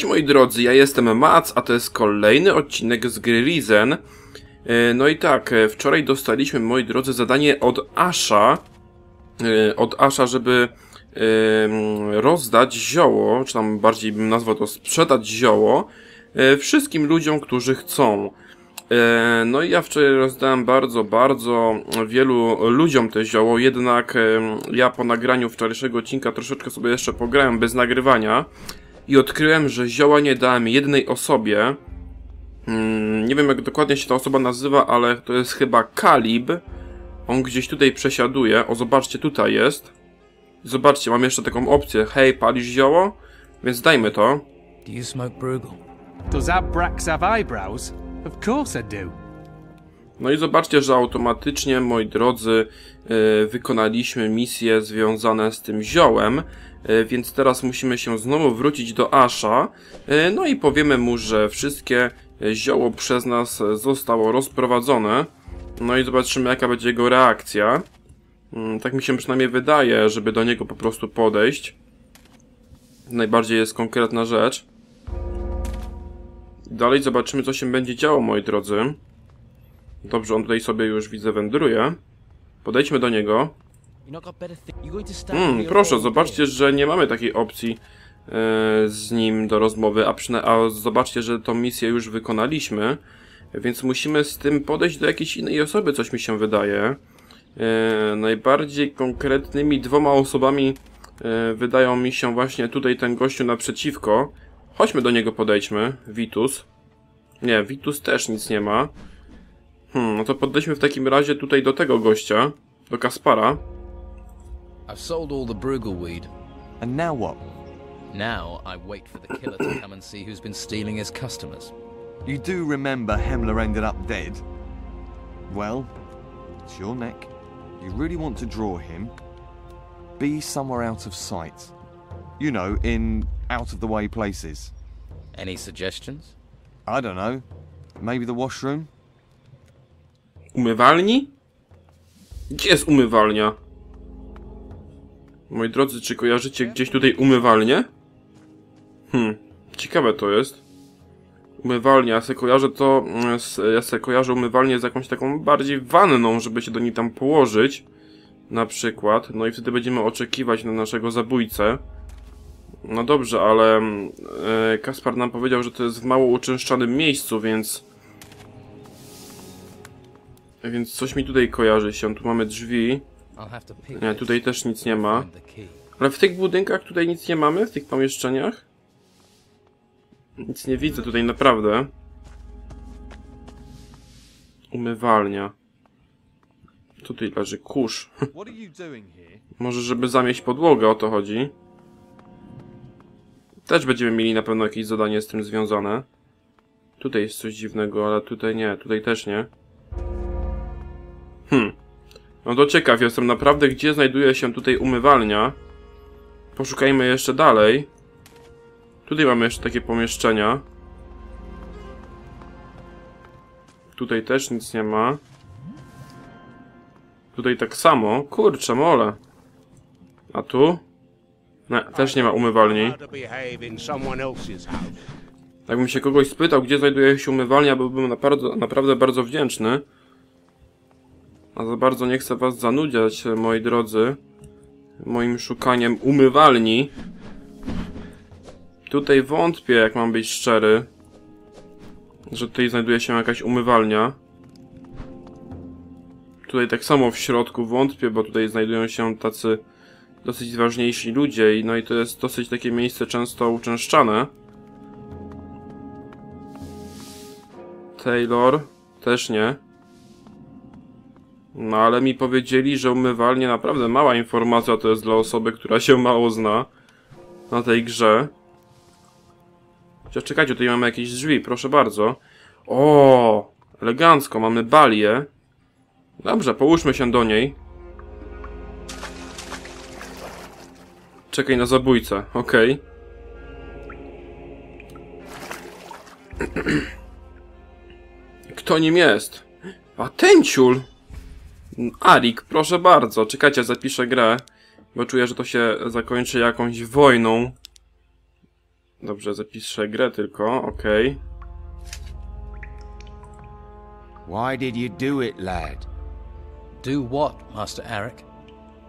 Cześć moi drodzy, ja jestem Mac, a to jest kolejny odcinek z gry Risen. E, No i tak, e, wczoraj dostaliśmy, moi drodzy, zadanie od Asha, e, od Asha, żeby rozdać zioło, czy tam bardziej bym nazwał to sprzedać zioło, wszystkim ludziom, którzy chcą. No i ja wczoraj rozdałem bardzo, bardzo wielu ludziom te zioło, jednak ja po nagraniu wczorajszego odcinka troszeczkę sobie jeszcze pograłem bez nagrywania i odkryłem, że zioła nie dałem jednej osobie. Mm, Nie wiem jak dokładnie się ta osoba nazywa, ale to jest chyba Kalib. On gdzieś tutaj przesiaduje. O, zobaczcie, tutaj jest. Zobaczcie, mam jeszcze taką opcję. Hej, palisz zioło? Więc dajmy to. Do you smoke Bruegel? Does Abrax have eyebrows? Of course I do. No i zobaczcie, że automatycznie, moi drodzy, yy, wykonaliśmy misje związane z tym ziołem, więc teraz musimy się znowu wrócić do Asha, yy, no i powiemy mu, że wszystkie yy, zioło przez nas zostało rozprowadzone, no i zobaczymy jaka będzie jego reakcja. Yy, tak mi się przynajmniej wydaje, żeby do niego po prostu podejść. Najbardziej jest konkretna rzecz. Dalej zobaczymy, co się będzie działo, moi drodzy. Dobrze, on tutaj sobie już widzę wędruje. Podejdźmy do niego. Mm, proszę, zobaczcie, że nie mamy takiej opcji e, z nim do rozmowy, a, a zobaczcie, że tą misję już wykonaliśmy, więc musimy z tym podejść do jakiejś innej osoby, coś mi się wydaje. E, najbardziej konkretnymi dwoma osobami e, wydają mi się właśnie tutaj ten gościu naprzeciwko. Chodźmy do niego, podejdźmy. Vitus. Nie, Vitus też nic nie ma. Hmm, no to podejdźmy w takim razie tutaj do tego gościa, do Kaspara. I've sold all the Bruegel weed. And now what? Now I wait for the killer to come and see who's been stealing his customers. You do remember Hemler ended up dead? Well, it's your neck. You really want to draw him? Be somewhere out of sight. You know, in out of the way places. Any suggestions? I don't know. Maybe the washroom? Umywalni? Gdzie jest umywalnia? Moi drodzy, czy kojarzycie gdzieś tutaj umywalnię? Hmm, ciekawe to jest. Umywalnia, ja sobie kojarzę to, mm, ja sobie kojarzę umywalnię z jakąś taką bardziej wanną, żeby się do niej tam położyć. Na przykład, no i wtedy będziemy oczekiwać na naszego zabójcę. No dobrze, ale mm, e, Kaspar nam powiedział, że to jest w mało uczęszczanym miejscu, więc... Więc coś mi tutaj kojarzy się. Tu mamy drzwi. Nie, tutaj też nic nie ma. Ale w tych budynkach tutaj nic nie mamy? W tych pomieszczeniach? Nic nie widzę tutaj naprawdę. Umywalnia. Tutaj leży kurz. Może żeby zamieść podłogę, o to chodzi. Też będziemy mieli na pewno jakieś zadanie z tym związane. Tutaj jest coś dziwnego, ale tutaj nie, tutaj też nie. No to ciekaw jestem naprawdę, gdzie znajduje się tutaj umywalnia. Poszukajmy jeszcze dalej. Tutaj mamy jeszcze takie pomieszczenia. Tutaj też nic nie ma. Tutaj tak samo. Kurczę, mole. A tu? Nie, też nie ma umywalni. Jakbym się kogoś spytał, gdzie znajduje się umywalnia, byłbym naprawdę, naprawdę bardzo wdzięczny. A za bardzo nie chcę was zanudziać, moi drodzy, moim szukaniem umywalni. Tutaj wątpię, jak mam być szczery, że tutaj znajduje się jakaś umywalnia. Tutaj tak samo w środku wątpię, bo tutaj znajdują się tacy dosyć ważniejsi ludzie i no i to jest dosyć takie miejsce często uczęszczane. Taylor też nie. No ale mi powiedzieli, że umywalnie naprawdę mała informacja to jest dla osoby, która się mało zna na tej grze. Chociaż czekajcie, tutaj mamy jakieś drzwi, proszę bardzo. O, elegancko, mamy balię. Dobrze, połóżmy się do niej. Czekaj na zabójcę, okej. Kto nim jest? A! Arik, proszę bardzo. Czekajcie, zapiszę grę. Bo czuję, że to się zakończy jakąś wojną. Dobrze, zapiszę grę tylko, okej. Why did you do it, lad? Do what, Master Arik?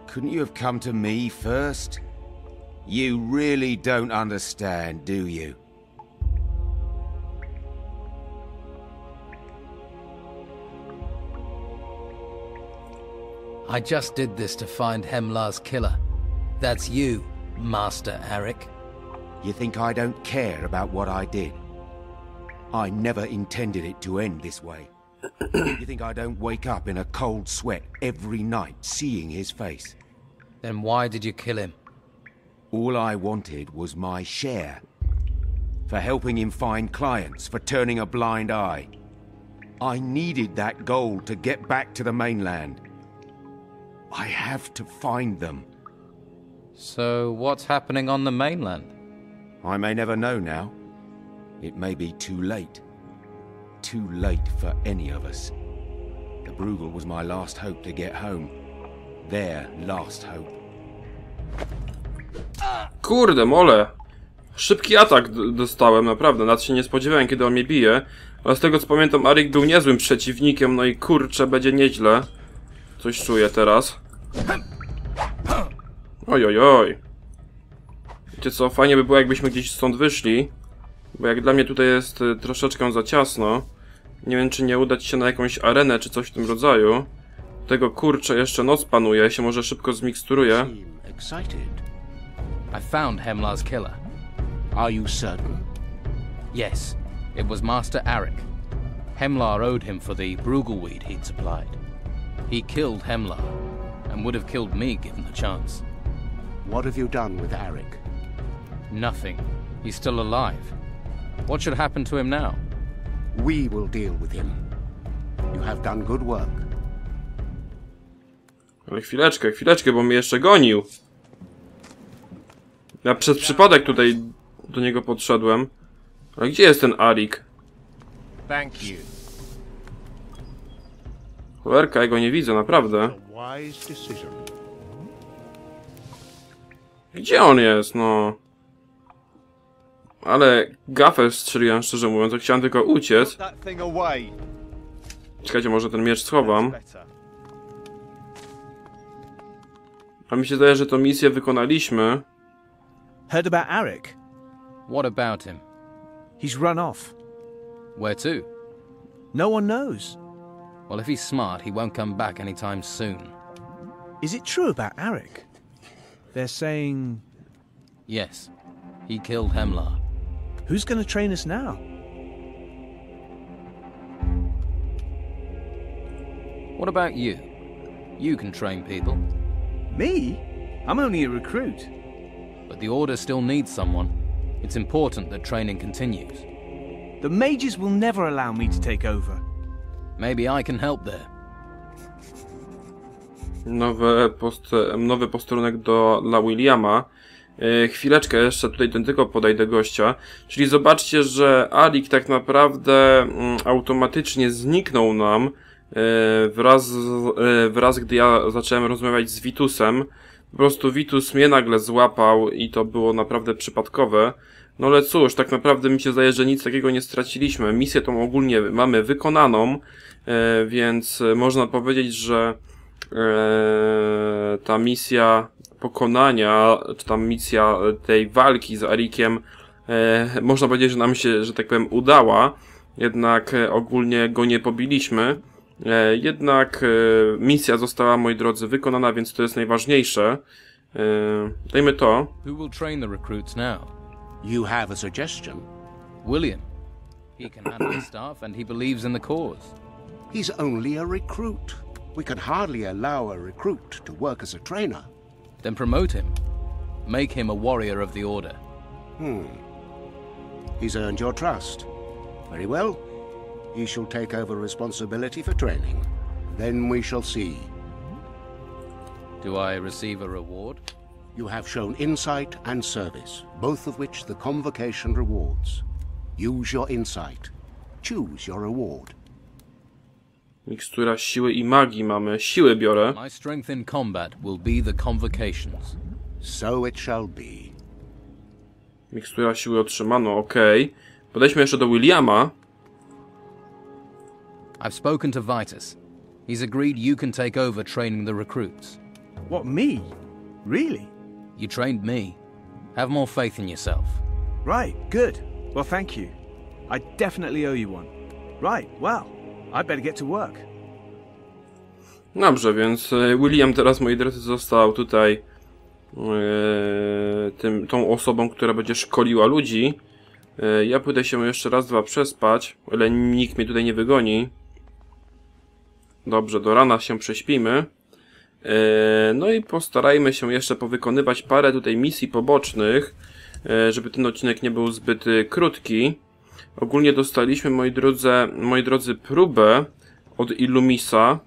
Couldn't you have come to me first? You really don't understand, do you? I just did this to find Hemlar's killer. That's you, Master Arik. You think I don't care about what I did? I never intended it to end this way. you think I don't wake up in a cold sweat every night seeing his face? Then why did you kill him? All I wanted was my share. For helping him find clients, for turning a blind eye. I needed that gold to get back to the mainland. I have to find them. So, what's happening on the mainland? I may never know now. It may be too late. Too late for any of us. The Bruegel was my last hope to get home. Their last hope. Kurde, mole! Szybki atak dostałem, naprawdę. Nawet się nie spodziewałem, kiedy on mnie bije. Ale z tego co pamiętam, Arik był niezłym przeciwnikiem, no i kurczę, będzie nieźle. Coś czuję teraz. Oj, oj, oj. Wiecie co, fajnie by było, jakbyśmy gdzieś stąd wyszli. Bo jak dla mnie tutaj jest y, troszeczkę za ciasno. Nie wiem, czy nie udać się na jakąś arenę, czy coś w tym rodzaju. Tego kurczę, jeszcze noc panuje, się może szybko excited. I found Hemlar's killer. Are you certain? Yes, it was Master Arik. Hemlar owed him for the Brugelweed he'd supplied. He killed Hemlar, and would have killed me given the chance. What have you done with Arik? Nothing. He's still alive. What should happen to him now? We will deal with him. You have done good work. Ale chwileczkę, chwileczkę, bo mnie jeszcze gonił. Ja przez przypadek tutaj do niego podszedłem. Ale gdzie jest ten Arik? Thank you. Cholerka, ja go nie widzę, naprawdę. Wise decision. Gdzie on jest, no? Ale gafę strzeliłem, szczerze mówiąc, jak chciałem tylko uciec. Czekajcie, może ten miecz schowam. A mi się zdaje, że tą misję wykonaliśmy. Heard about Arik? What about him? He's run off. Where to? No one knows. Well, if he's smart, he won't come back anytime soon. Is it true about Arik? They're saying. Yes, he killed Hemlar. Who's going to train us now? What about you? You can train people, Me? I'm only a recruit. but the Order still needs someone. It's important that training continues. The mages will never allow me to take over. Maybe I can help there. Nowe post, nowy posterunek do, dla Williama. E, chwileczkę jeszcze tutaj do tego podejdę gościa. Czyli zobaczcie, że Alik tak naprawdę mm, automatycznie zniknął nam e, wraz, z- e, wraz gdy ja zacząłem rozmawiać z Vitusem. Po prostu Vitus mnie nagle złapał i to było naprawdę przypadkowe. No ale cóż, tak naprawdę mi się zdaje, że nic takiego nie straciliśmy. Misję tą ogólnie mamy wykonaną, więc e, można powiedzieć, że e, ta misja pokonania, czy tam misja tej walki z Arikiem, e, można powiedzieć, że nam się, że tak powiem, udała. Jednak e, ogólnie go nie pobiliśmy. E, jednak e, misja została, moi drodzy, wykonana, więc to jest najważniejsze. E, dajmy to. Who will train the recruits now? You have a suggestion. William. He can handle staff, and he believes in the cause. He's only a recruit. We can hardly allow a recruit to work as a trainer. Then promote him. Make him a warrior of the Order. Hmm. He's earned your trust. Very well. He shall take over responsibility for training. Then we shall see. Do I receive a reward? You have shown insight and service, both of which the convocation rewards. Use your insight. Choose your reward. Mikstura siły i magii mamy. Siły biorę. My strength in combat will be the convocations. So it shall be. Mikstura siły otrzymano, ok. Podejdźmy jeszcze do Williama. I've spoken to Vitus. He's agreed you can take over training the recruits. What, me? Really? You trained me. Have more faith in yourself. Right, good. Well, thank you. I definitely owe you one. Right, well, Better get to work. Dobrze, więc e, William teraz, moi drodzy, został tutaj e, tym, tą osobą, która będzie szkoliła ludzi. E, ja pójdę się jeszcze raz, dwa przespać, ale nikt mnie tutaj nie wygoni. Dobrze, do rana się prześpimy. E, no i postarajmy się jeszcze powykonywać parę tutaj misji pobocznych, żeby ten odcinek nie był zbyt krótki. Ogólnie dostaliśmy, moi drodzy, moi drodzy, próbę od Illumisa.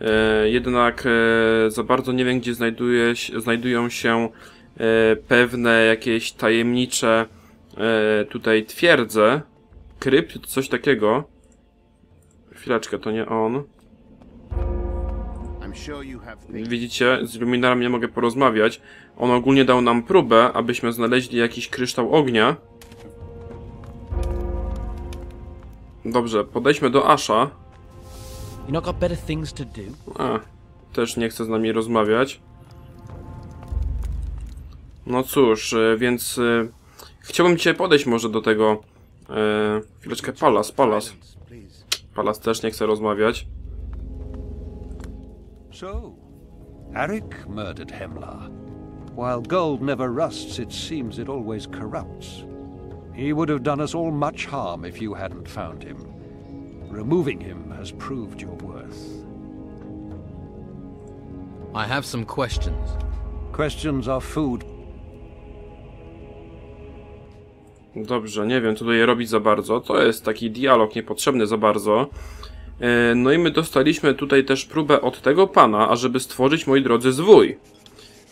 E, jednak e, za bardzo nie wiem, gdzie znajduje, znajdują się e, pewne jakieś tajemnicze tutaj twierdze. Krypt, coś takiego. Chwileczkę, to nie on. Widzicie, z Illuminarem nie mogę porozmawiać. On ogólnie dał nam próbę, abyśmy znaleźli jakiś kryształ ognia. Dobrze, podejdźmy do Asha. A, też nie chce z nami rozmawiać. No cóż, e, więc e, chciałbym dzisiaj podejść może do tego. E, chwileczkę, Palas, Palas. Palas też nie chce rozmawiać. So, Arik murdered Hemlar. While gold never rusts, it seems it always corrupts. He would have done us all much harm if you hadn't found him. Removing him has proved your worth. I have some questions. Questions are food. Dobrze, nie wiem, co tutaj robić za bardzo. To jest taki dialog niepotrzebny za bardzo. E, No i my dostaliśmy tutaj też próbę od tego pana, ażeby stworzyć, moi drodzy, zwój.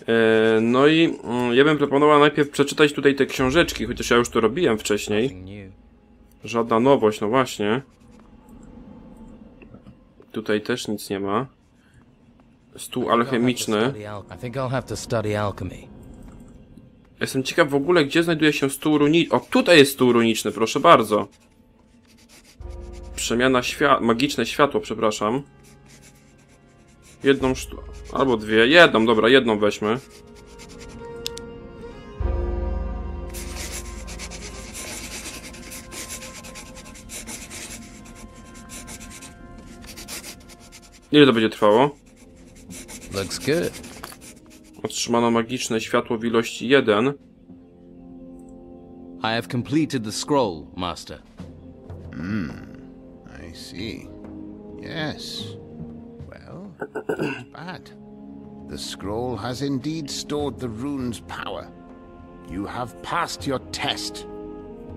E, No i mm, ja bym proponował najpierw przeczytać tutaj te książeczki, chociaż ja już to robiłem wcześniej. Żadna nowość, no właśnie. Tutaj też nic nie ma. Stół alchemiczny. Jestem ciekaw w ogóle, gdzie znajduje się stół runiczny. O, tutaj jest stół runiczny, proszę bardzo. Przemiana świat... Magiczne światło, przepraszam. Jedną sztu... Albo dwie. Jedną, dobra, jedną weźmy. Ile to będzie trwało? Looks good. Otrzymano magiczne światło w ilości 1. I have completed the scroll, Master. I see. Yes. Well, not bad. The scroll has indeed stored the rune's power. You have passed your test.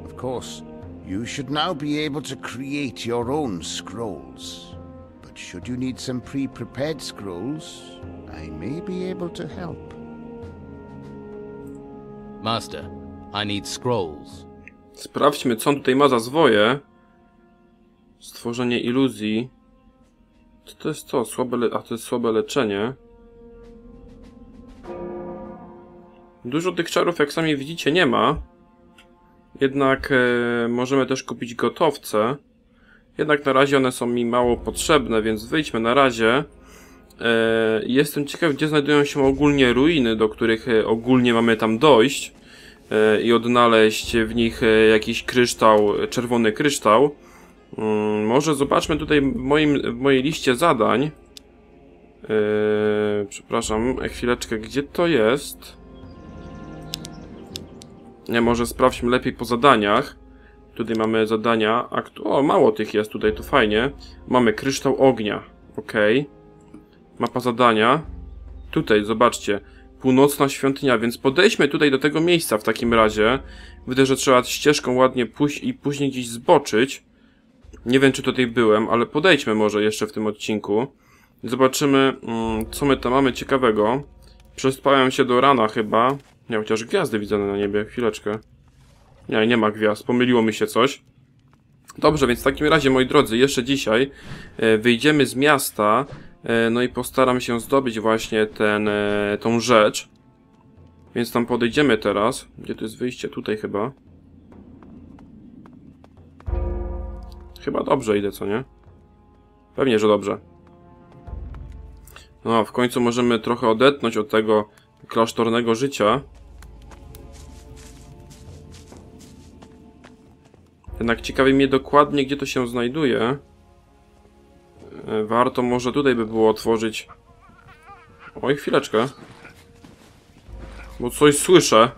Of course, you should now be able to create your own scrolls. But should you need some pre prepared scrolls, I may be able to help. Master, I need scrolls. Sprawdźmy, co on tutaj ma za zwoje. Stworzenie iluzji. Co to jest to? Słabe le... A, to jest słabe leczenie. Dużo tych czarów, jak sami widzicie, nie ma. Jednak e, możemy też kupić gotowce. Jednak na razie one są mi mało potrzebne, więc wyjdźmy na razie. E, jestem ciekaw, gdzie znajdują się ogólnie ruiny, do których e, ogólnie mamy tam dojść e, i odnaleźć w nich e, jakiś kryształ, czerwony kryształ. Mm, Może zobaczmy tutaj w, moim, w mojej liście zadań. E, przepraszam, chwileczkę, gdzie to jest? Nie, może sprawdźmy lepiej po zadaniach. Tutaj mamy zadania. Aktu o, mało tych jest tutaj, to fajnie. Mamy kryształ ognia. Ok. Mapa zadania. Tutaj, zobaczcie. Północna świątynia, więc podejdźmy tutaj do tego miejsca w takim razie. Widzę, że trzeba ścieżką ładnie pójść i później gdzieś zboczyć. Nie wiem, czy tutaj byłem, ale podejdźmy może jeszcze w tym odcinku. Zobaczymy, mm, co my tam mamy ciekawego. Przespałem się do rana chyba. Nie, chociaż gwiazdy widzę na niebie. Chwileczkę. Nie, nie ma gwiazd. Pomyliło mi się coś. Dobrze, więc w takim razie, moi drodzy, jeszcze dzisiaj e, wyjdziemy z miasta, e, no i postaram się zdobyć właśnie ten, e, tą rzecz. Więc tam podejdziemy teraz. Gdzie to jest wyjście? Tutaj chyba. Chyba dobrze idę, co nie? Pewnie, że dobrze. No, w końcu możemy trochę odetnąć od tego klasztornego życia. Jednak ciekawi mnie dokładnie, gdzie to się znajduje. E, Warto może tutaj by było otworzyć... Oj, chwileczkę. Bo coś słyszę.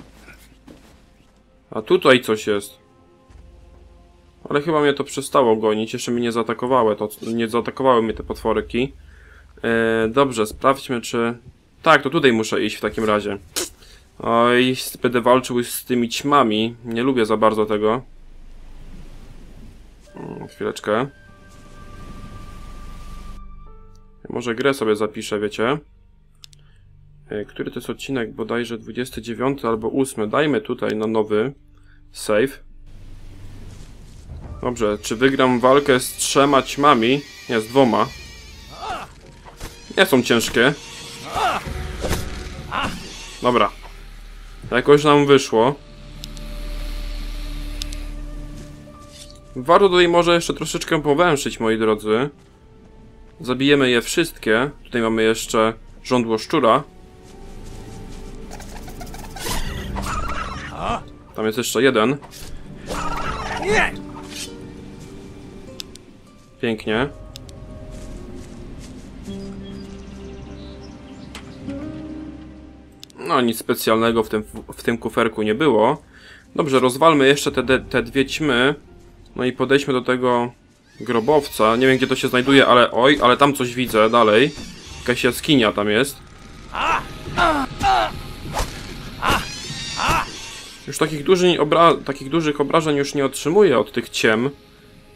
A tutaj coś jest. Ale chyba mnie to przestało gonić. Jeszcze mnie nie zaatakowały. To, nie zaatakowały mnie te potworki. E, dobrze, sprawdźmy czy... Tak, to tutaj muszę iść w takim razie. Oj, będę walczył z tymi ćmami. Nie lubię za bardzo tego. Mm, Chwileczkę. Może grę sobie zapiszę, wiecie. E, Który to jest odcinek? Bodajże 29 albo 8. Dajmy tutaj na nowy save. Dobrze, czy wygram walkę z trzema ćmami? Nie, z dwoma. Nie są ciężkie. Dobra. Jakoś nam wyszło. Warto tutaj może jeszcze troszeczkę powęszyć, moi drodzy. Zabijemy je wszystkie. Tutaj mamy jeszcze żądło szczura. Tam jest jeszcze jeden. Pięknie. No, nic specjalnego w tym, w tym kuferku nie było. Dobrze, rozwalmy jeszcze te, te, dwie ćmy. No i podejdźmy do tego grobowca. Nie wiem, gdzie to się znajduje, ale oj, ale tam coś widzę dalej. Jakaś jaskinia tam jest. Już takich, duży, obra takich dużych obrażeń już nie otrzymuję od tych ciem,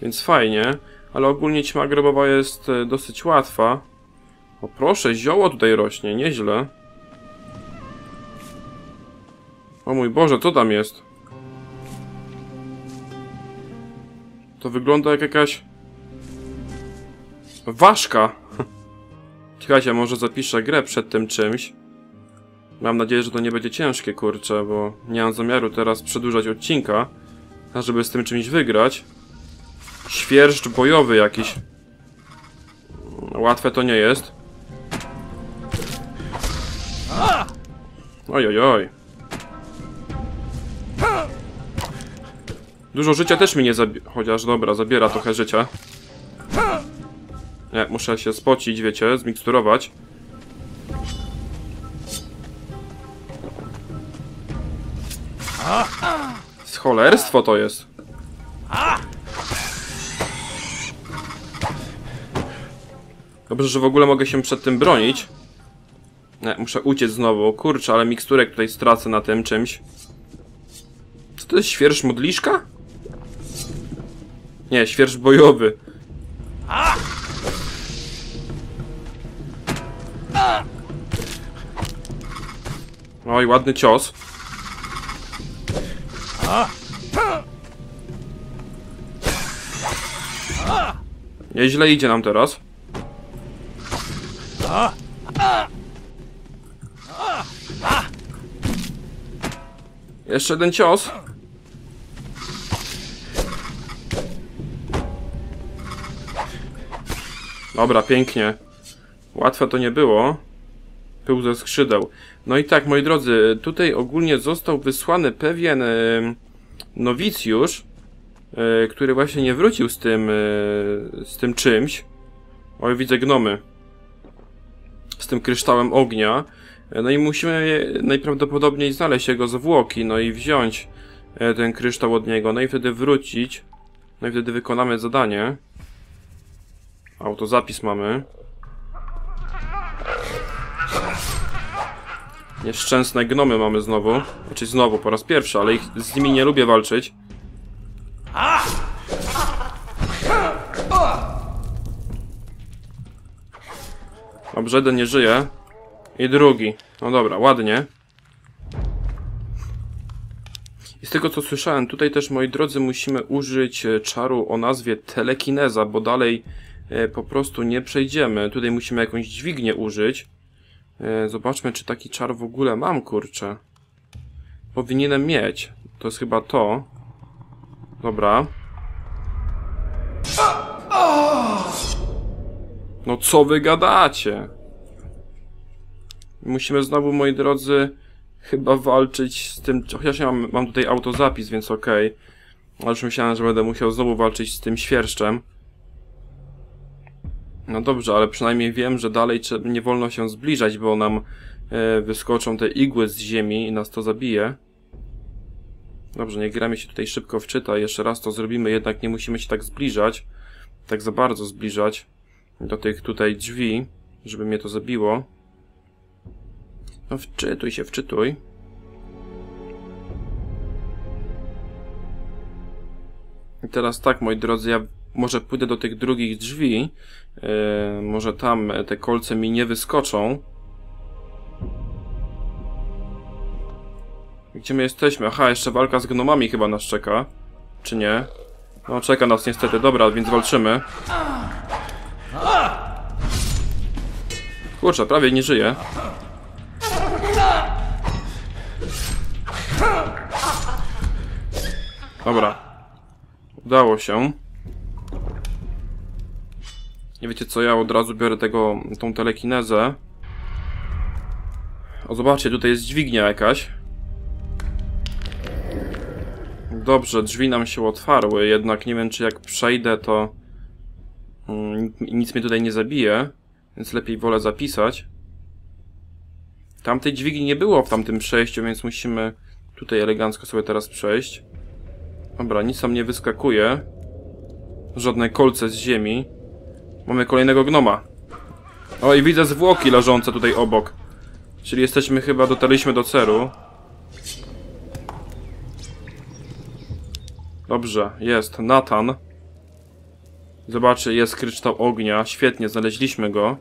więc fajnie. Ale ogólnie ćma grobowa jest e, dosyć łatwa. O proszę, zioło tutaj rośnie, nieźle. O mój Boże, co tam jest? To wygląda jak jakaś... Ważka! Czekajcie, może zapiszę grę przed tym czymś. Mam nadzieję, że to nie będzie ciężkie, kurczę, bo nie mam zamiaru teraz przedłużać odcinka, żeby z tym czymś wygrać. Świerszcz bojowy jakiś. Łatwe to nie jest. Oj, oj, oj. Dużo życia też mi nie zabiera. Chociaż dobra, zabiera trochę życia. Nie, muszę się spocić, wiecie, zmiksturować. Scholerstwo to jest. Dobrze, że w ogóle mogę się przed tym bronić. Nie, muszę uciec znowu. Kurczę, ale miksturek tutaj stracę na tym czymś. Co to jest świerszcz modliszka? Nie, świerszcz bojowy. Oj, ładny cios. Nieźle idzie nam teraz. Jeszcze jeden cios. Dobra, pięknie. Łatwe to nie było. Pył ze skrzydeł. No i tak, moi drodzy, tutaj ogólnie został wysłany pewien e, nowicjusz, e, który właśnie nie wrócił z tym, e, z tym czymś. Oj, widzę gnomy. Z tym kryształem ognia. No i musimy najprawdopodobniej znaleźć jego zwłoki, no i wziąć e, ten kryształ od niego, no i wtedy wrócić. No i wtedy wykonamy zadanie. Autozapis mamy. Nieszczęsne gnomy mamy znowu. Znaczy znowu, po raz pierwszy, ale ich, z nimi nie lubię walczyć. Dobrze, jeden nie żyje. I drugi. No dobra, ładnie. I z tego co słyszałem, tutaj też moi drodzy musimy użyć e, czaru o nazwie telekineza, bo dalej e, po prostu nie przejdziemy. Tutaj musimy jakąś dźwignię użyć. E, zobaczmy czy taki czar w ogóle mam, kurczę. powinienem mieć. To jest chyba to. Dobra. No co wy gadacie? Musimy znowu, moi drodzy, chyba walczyć z tym... Chociaż ja mam, mam tutaj autozapis, więc okej. Ale już myślałem, że będę musiał znowu walczyć z tym świerszczem. No dobrze, ale przynajmniej wiem, że dalej nie wolno się zbliżać, bo nam e, wyskoczą te igły z ziemi i nas to zabije. Dobrze, nie gramy się tutaj szybko wczyta, jeszcze raz to zrobimy, jednak nie musimy się tak zbliżać, tak za bardzo zbliżać do tych tutaj drzwi, żeby mnie to zabiło. No wczytuj się, wczytuj. I teraz tak, moi drodzy, ja może pójdę do tych drugich drzwi, yy, może tam te kolce mi nie wyskoczą. Gdzie my jesteśmy? Aha, jeszcze walka z gnomami chyba nas czeka. Czy nie? No, czeka nas niestety. Dobra, więc walczymy. Kurczę, prawie nie żyje. Dobra. Udało się. Nie wiecie co, ja od razu biorę tego, tą telekinezę. O, zobaczcie, tutaj jest dźwignia jakaś. Dobrze, drzwi nam się otwarły, jednak nie wiem, czy jak przejdę, to mm, nic mnie tutaj nie zabije, więc lepiej wolę zapisać. Tamtej dźwigni nie było w tamtym przejściu, więc musimy tutaj elegancko sobie teraz przejść. Dobra, nic tam nie wyskakuje. Żadne kolce z ziemi. Mamy kolejnego gnoma. O, i widzę zwłoki leżące tutaj obok. Czyli jesteśmy chyba, dotarliśmy do ceru. Dobrze, jest Nathan. Zobaczcie, jest kryształ ognia. Świetnie, znaleźliśmy go.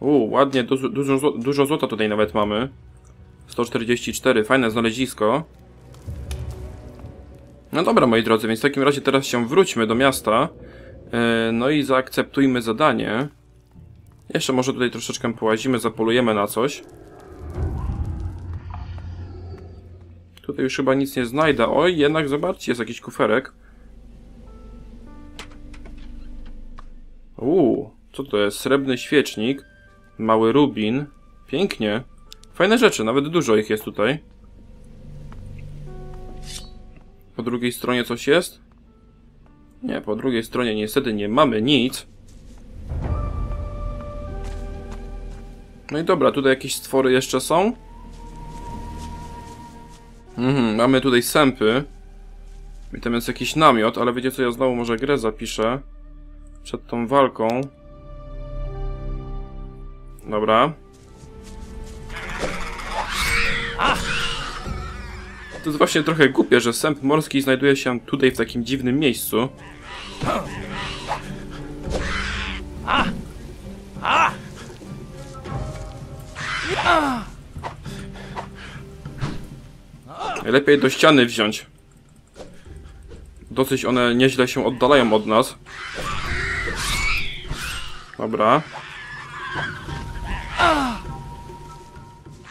U, ładnie, dużo, dużo, dużo złota tutaj nawet mamy. 144, fajne znalezisko. No dobra, moi drodzy, więc w takim razie teraz się wróćmy do miasta. E, no i zaakceptujmy zadanie. Jeszcze może tutaj troszeczkę połazimy, zapolujemy na coś. Tutaj już chyba nic nie znajdę. Oj, jednak zobaczcie, jest jakiś kuferek. Uuu, co to jest? Srebrny świecznik. Mały rubin. Pięknie. Fajne rzeczy, nawet dużo ich jest tutaj. Po drugiej stronie coś jest? Nie, po drugiej stronie niestety nie mamy nic. No i dobra, tutaj jakieś stwory jeszcze są. Mhm, mamy tutaj sępy. I tam jest jakiś namiot, ale wiecie co, ja znowu może grę zapiszę. Przed tą walką. Dobra. To jest właśnie trochę głupie, że sęp morski znajduje się tutaj w takim dziwnym miejscu. Lepiej do ściany wziąć. Dosyć one nieźle się oddalają od nas. Dobra.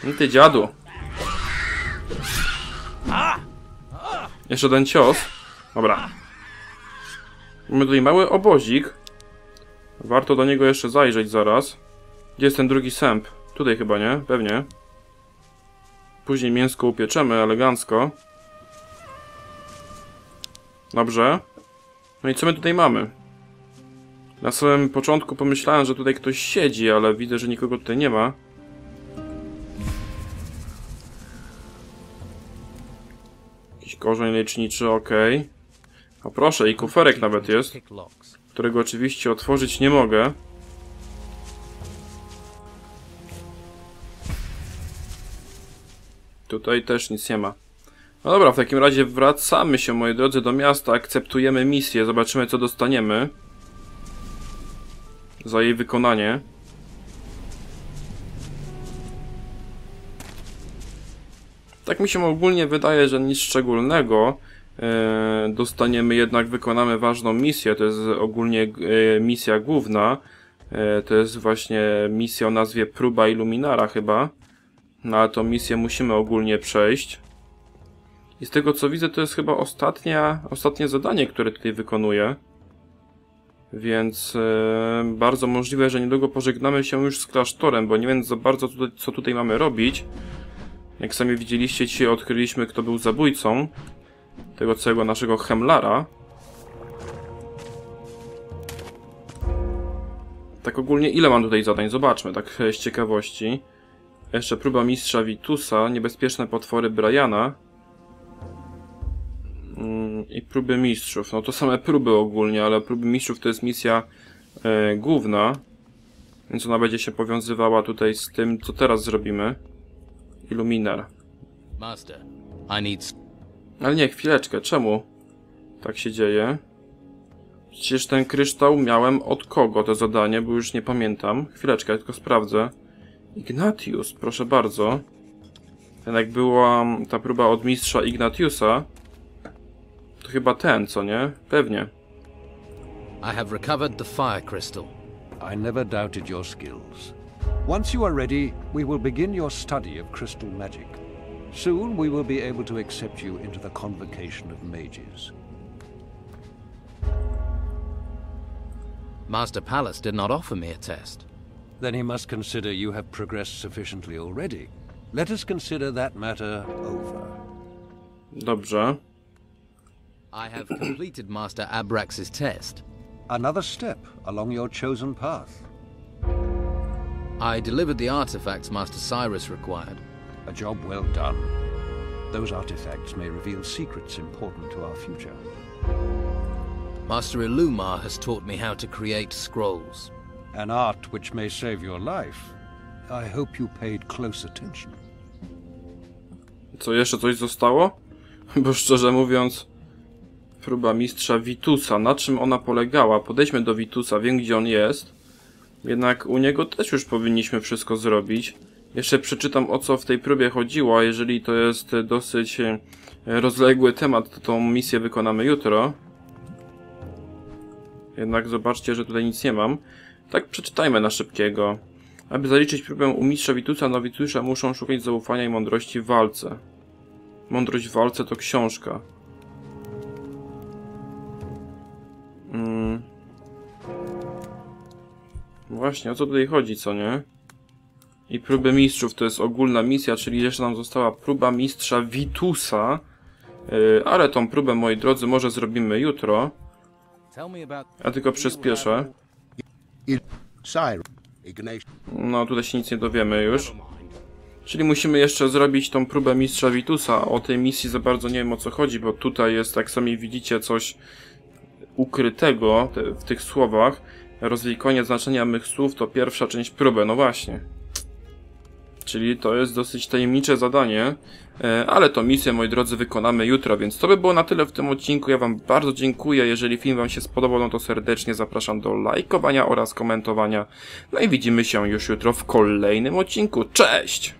No ty dziadu. Jeszcze ten cios. Dobra. Mamy tutaj mały obozik. Warto do niego jeszcze zajrzeć zaraz. Gdzie jest ten drugi sęp? Tutaj chyba, nie? Pewnie. Później mięsko upieczemy elegancko. Dobrze. No i co my tutaj mamy? Na samym początku pomyślałem, że tutaj ktoś siedzi, ale widzę, że nikogo tutaj nie ma. Jakiś korzeń leczniczy, ok. O proszę, i kuferek nawet jest, którego oczywiście otworzyć nie mogę. Tutaj też nic nie ma. No dobra, w takim razie wracamy się, moi drodzy, do miasta, akceptujemy misję, zobaczymy co dostaniemy. Za jej wykonanie. Tak mi się ogólnie wydaje, że nic szczególnego. E, dostaniemy jednak, wykonamy ważną misję, to jest ogólnie e, misja główna. E, to jest właśnie misja o nazwie Próba Illuminara chyba. No ale tą misję musimy ogólnie przejść. I z tego co widzę, to jest chyba ostatnia, ostatnie zadanie, które tutaj wykonuję. Więc e, bardzo możliwe, że niedługo pożegnamy się już z klasztorem, bo nie wiem za bardzo tutaj, co tutaj mamy robić. Jak sami widzieliście, dzisiaj odkryliśmy, kto był zabójcą tego całego naszego Hemlara. Tak ogólnie, ile mam tutaj zadań? Zobaczmy, tak z ciekawości. Jeszcze próba mistrza Vitusa, niebezpieczne potwory Briana. Mm, I próby mistrzów. No to same próby ogólnie, ale próby mistrzów to jest misja e, główna. Więc ona będzie się powiązywała tutaj z tym, co teraz zrobimy. Illuminar. Master, I need. Ale nie, chwileczkę, czemu tak się dzieje? Przecież ten kryształ miałem od kogo to zadanie, bo już nie pamiętam. Chwileczkę, tylko sprawdzę. Ignatius, proszę bardzo. Ten jak była ta próba od mistrza Ignatiusa, to chyba ten, co nie? Pewnie. I have recovered the fire crystal. I never doubted your skills. Once you are ready, we will begin your study of crystal magic. Soon we will be able to accept you into the convocation of mages. Master Palace did not offer me a test. Then he must consider you have progressed sufficiently already. Let us consider that matter over. Dobrze. I have completed Master Abrax's test. Another step along your chosen path. I delivered the artifacts Master Cyrus required. A job well done. Those artifacts may reveal secrets important to our future. Master Illumar has taught me how to create scrolls. An art which may save your life. I hope you paid close attention. Co, jeszcze coś zostało? Bo szczerze mówiąc, próba mistrza Vitusa, na czym ona polegała? Podejdźmy do Vitusa, wiem gdzie on jest. Jednak u niego też już powinniśmy wszystko zrobić. Jeszcze przeczytam o co w tej próbie chodziło, a jeżeli to jest dosyć e, rozległy temat, to tą misję wykonamy jutro. Jednak zobaczcie, że tutaj nic nie mam. Tak przeczytajmy na szybkiego. Aby zaliczyć próbę u mistrza Witusa, nowicjusze muszą szukać zaufania i mądrości w walce. Mądrość w walce to książka. Mm. Właśnie, o co tutaj chodzi, co nie? I próby mistrzów to jest ogólna misja, czyli jeszcze nam została próba mistrza Vitusa. Yy, ale tą próbę, moi drodzy, może zrobimy jutro. Ja tylko przyspieszę. No, tutaj się nic nie dowiemy już. Czyli musimy jeszcze zrobić tą próbę mistrza Vitusa. O tej misji za bardzo nie wiem o co chodzi, bo tutaj jest, jak sami widzicie, coś ukrytego te, w tych słowach. Rozwij koniec znaczenia mych słów to pierwsza część próby. No właśnie. Czyli to jest dosyć tajemnicze zadanie, e, ale to misję, moi drodzy, wykonamy jutro, więc to by było na tyle w tym odcinku. Ja Wam bardzo dziękuję. Jeżeli film Wam się spodobał, no to serdecznie zapraszam do lajkowania oraz komentowania. No i widzimy się już jutro w kolejnym odcinku. Cześć!